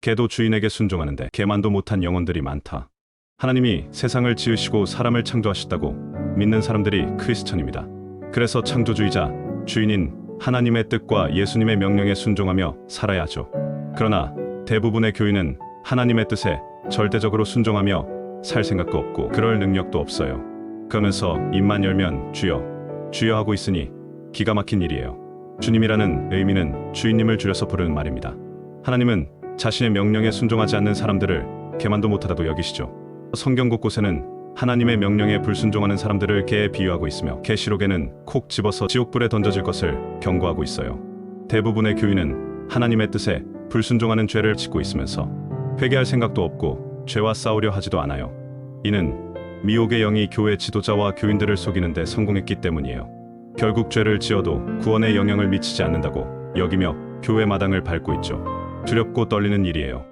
개도 주인에게 순종하는데 개만도 못한 영혼들이 많다. 하나님이 세상을 지으시고 사람을 창조하셨다고 믿는 사람들이 크리스천입니다. 그래서 창조주의자, 주인인 하나님의 뜻과 예수님의 명령에 순종하며 살아야 하죠. 그러나 대부분의 교인은 하나님의 뜻에 절대적으로 순종하며 살 생각도 없고 그럴 능력도 없어요. 그러면서 입만 열면 주여, 주여 하고 있으니 기가 막힌 일이에요. 주님이라는 의미는 주인님을 줄여서 부르는 말입니다. 하나님은 자신의 명령에 순종하지 않는 사람들을 개만도 못하다고 여기시죠. 성경 곳곳에는 하나님의 명령에 불순종하는 사람들을 개에 비유하고 있으며 계시록에는 콕 집어서 지옥불에 던져질 것을 경고하고 있어요. 대부분의 교인은 하나님의 뜻에 불순종하는 죄를 짓고 있으면서 회개할 생각도 없고 죄와 싸우려 하지도 않아요. 이는 미혹의 영이 교회 지도자와 교인들을 속이는데 성공했기 때문이에요. 결국 죄를 지어도 구원에 영향을 미치지 않는다고 여기며 교회 마당을 밟고 있죠. 두렵고 떨리는 일이에요.